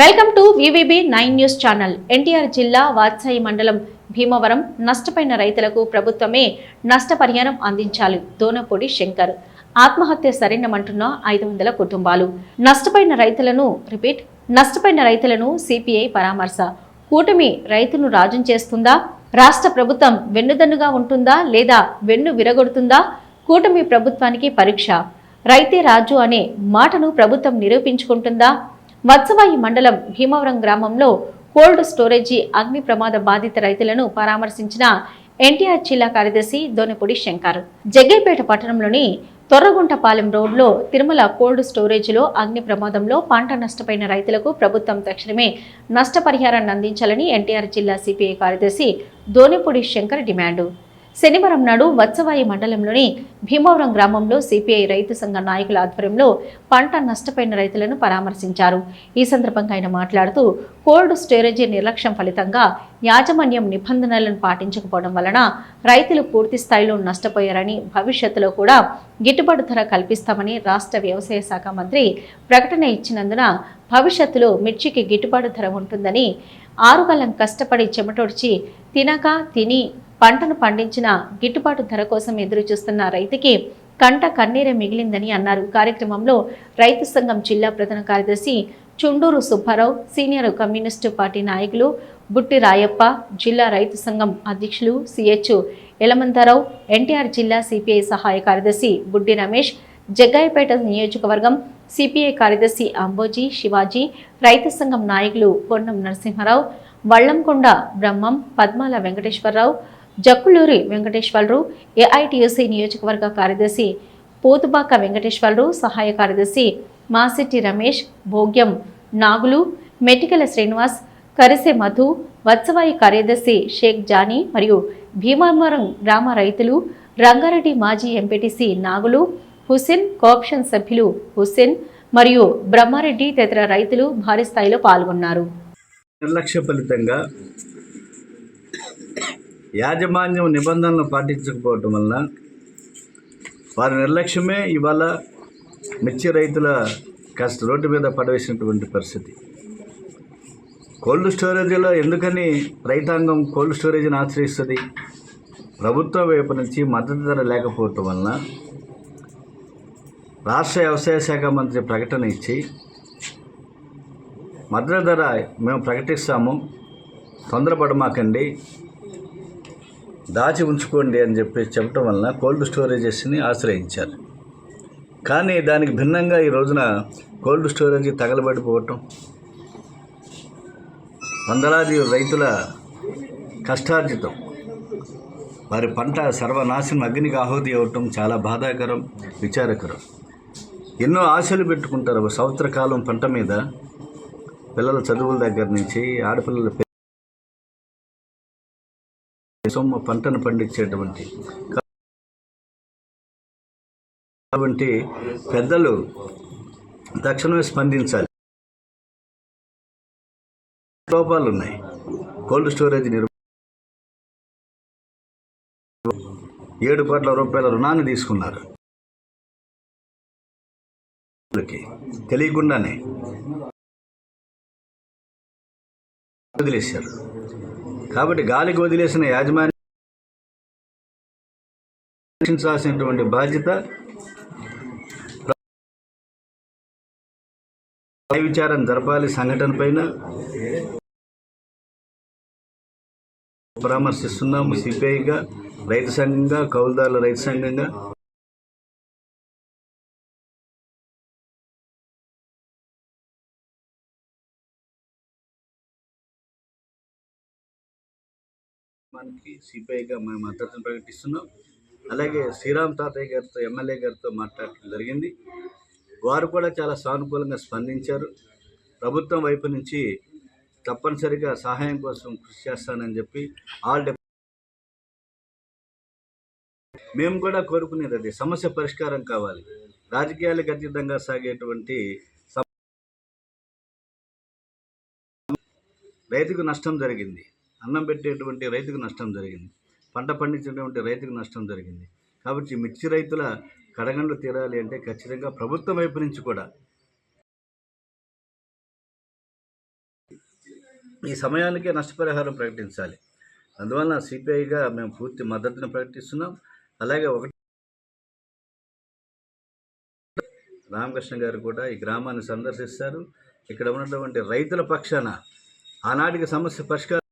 Welcome to V V B nine news channel. NTR జిల్లా వాత్సాయి మండలం భీమవరం నష్టపోయిన రైతులకు ప్రభుత్వమే నష్టపరిహారం అందించాలి దోనపూడి శంకర్. ఆత్మహత్య సరైనమంటున్న ఐదు వందల కుటుంబాలు. నష్టపోయిన రైతులను రిపీట్ నష్టపోయిన రైతులను సిపిఐ పరామర్శ. కూటమి రైతును రాజం చేస్తుందా? రాష్ట్ర ప్రభుత్వం వెన్నుదన్నుగా ఉంటుందా లేదా వెన్ను విరగొడుతుందా? కూటమి ప్రభుత్వానికి పరీక్ష. రైతే రాజు అనే మాటను ప్రభుత్వం నిరూపించుకుంటుందా? వత్సవాయి మండలం భీమవరం గ్రామంలో కోల్డ్ స్టోరేజీ అగ్ని ప్రమాద బాధిత రైతులను పరామర్శించిన ఎన్టీఆర్ జిల్లా కార్యదర్శి దోనిపూడి శంకర్. జగ్గైపేట పట్టణంలోని తొర్రగుంటపాలెం రోడ్లో తిరుమల కోల్డ్ స్టోరేజీలో అగ్ని ప్రమాదంలో పంట నష్టపోయిన రైతులకు ప్రభుత్వం తక్షణమే నష్టపరిహారాన్ని అందించాలని ఎన్టీఆర్ జిల్లా సిపిఐ కార్యదర్శి దోనిపూడి శంకర్ డిమాండు. శనివారం నాడు వత్సవాయి మండలంలోని భీమవరం గ్రామంలో సిపిఐ రైతు సంఘ నాయకుల ఆధ్వర్యంలో పంట నష్టపోయిన రైతులను పరామర్శించారు. ఈ సందర్భంగా ఆయన మాట్లాడుతూ కోల్డ్ స్టోరేజీ నిర్లక్ష్యం ఫలితంగా యాజమాన్యం నిబంధనలను పాటించకపోవడం వలన రైతులు పూర్తి స్థాయిలో నష్టపోయారని భవిష్యత్తులో కూడా గిట్టుబాటు ధర కల్పిస్తామని రాష్ట్ర వ్యవసాయ శాఖ మంత్రి ప్రకటన ఇచ్చినందున భవిష్యత్తులో మిర్చికి గిట్టుబాటు ధర ఉంటుందని ఆరుగాలం కష్టపడి చెమటొడిచి తినక తిని పంటను పండించిన గిట్టుబాటు ధర కోసం ఎదురు చూస్తున్న రైతుకి కంట కన్నీరే మిగిలిందని అన్నారు. కార్యక్రమంలో రైతు సంఘం జిల్లా ప్రధాన కార్యదర్శి Chunduru Subbarao senior communist party నాయకులు బుట్టి రాయప్ప జిల్లా రైతు సంఘం అధ్యక్షులు సిహెచ్ యలమంతారావు ఎన్టీఆర్ జిల్లా సిపిఐ సహాయ కార్యదర్శి బుడ్డి రమేష్ జగ్గాయపేట నియోజకవర్గం సిపిఐ కార్యదర్శి అంబోజీ శివాజీ రైతు సంఘం నాయకులు పొన్నం నరసింహారావు వళ్ళంకొండ బ్రహ్మం పద్మాల వెంకటేశ్వరరావు జక్కులూరి వెంకటేశ్వరరావు ఏఐటియుసి నియోజకవర్గ కార్యదర్శి పోతుబాక వెంకటేశ్వరరావు సహాయ కార్యదర్శి మాసిట్టి రమేష్ భోగ్యం నాగులు మెటికల శ్రీనివాస్ కరిసె మధు వత్సవాయి కార్యదర్శి షేక్ జానీ మరియు భీమావరం గ్రామ రైతులు రంగారెడ్డి మాజీ ఎంపీటీసీ నాగులు హుసేన్ కోఆప్షన్ సభ్యులు హుసేన్ మరియు బ్రహ్మారెడ్డి తదితర రైతులు భారీ స్థాయిలో పాల్గొన్నారు. నిర్లక్ష్య ఫలితంగా యాజమాన్యం నిబంధనలు పాటించకపోవటం వలన వారి నిర్లక్ష్యమే ఇవాళ మిర్చి రైతుల కాస్త రోడ్డు మీద పడవేసినటువంటి పరిస్థితి. కోల్డ్ స్టోరేజీలో ఎందుకని రైతాంగం కోల్డ్ స్టోరేజీని ఆశ్రయిస్తుంది? ప్రభుత్వం వైపు నుంచి మద్దతు ధర లేకపోవటం వలన రాష్ట్ర వ్యవసాయ శాఖ మంత్రి ప్రకటన ఇచ్చి మద్దతు ధర మేము ప్రకటిస్తాము తొందరపడమాకండి దాచి ఉంచుకోండి అని చెప్పి చెప్పడం వలన కోల్డ్ స్టోరేజెస్ని ఆశ్రయించారు. కానీ దానికి భిన్నంగా ఈ రోజున కోల్డ్ స్టోరేజ్ తగలబడిపోవటం వందలాది రైతుల కష్టార్జితం వారి పంట సర్వనాశనం అగ్నికి ఆహుతి అవ్వటం చాలా బాధాకరం విచారకరం. ఎన్నో ఆశలు పెట్టుకుంటారు ఒక సంవత్సర కాలం పంట మీద పిల్లల చదువుల దగ్గర నుంచి ఆడపిల్లల సొమ్మ పంటను పండించేటువంటి కాబట్టి పెద్దలు తక్షణమే స్పందించాలి. లోపాలు ఉన్నాయి. కోల్డ్ స్టోరేజ్ నిర్వహణ ఏడు కోట్ల రూపాయల రుణాన్ని తీసుకున్నారు. తెలియకుండానే వదిలేశారు. కాబట్టి గాలికి వదిలేసిన యాజమాన్యం రక్షించాల్సినటువంటి బాధ్యత విచారం జరపాలి సంఘటన పైన పరామర్శిస్తున్నాము సిపిఐగా రైతు సంఘంగా కౌలుదారుల రైతు సంఘంగా. మనకి సిపిఐగా మేము మద్దతును ప్రకటిస్తున్నాం. అలాగే శ్రీరామ్ తాతయ్య గారితో ఎమ్మెల్యే గారితో మాట్లాడటం జరిగింది. వారు కూడా చాలా సానుకూలంగా స్పందించారు. ప్రభుత్వం వైపు నుంచి తప్పనిసరిగా సహాయం కోసం కృషి చేస్తానని చెప్పి ఆల్ డెప్ మేము కూడా కోరుకునేది అది. సమస్య పరిష్కారం కావాలి. రాజకీయాలకు అతీతంగా సాగేటువంటి రైతుకు నష్టం జరిగింది. అన్నం పెట్టేటువంటి రైతుకు నష్టం జరిగింది. పంట పండించేటువంటి రైతుకు నష్టం జరిగింది. కాబట్టి మిర్చి రైతుల కడగండ్లు తీరాలి అంటే ఖచ్చితంగా ప్రభుత్వం వైపు నుంచి కూడా ఈ సమయానికే నష్టపరిహారం ప్రకటించాలి. అందువలన సిపిఐగా మేము పూర్తి మద్దతును ప్రకటిస్తున్నాం. అలాగే ఒకటి రామకృష్ణ గారు కూడా ఈ గ్రామాన్ని సందర్శిస్తారు. ఇక్కడ ఉన్నటువంటి రైతుల పక్షాన ఆనాటికి సమస్య పరిష్కారం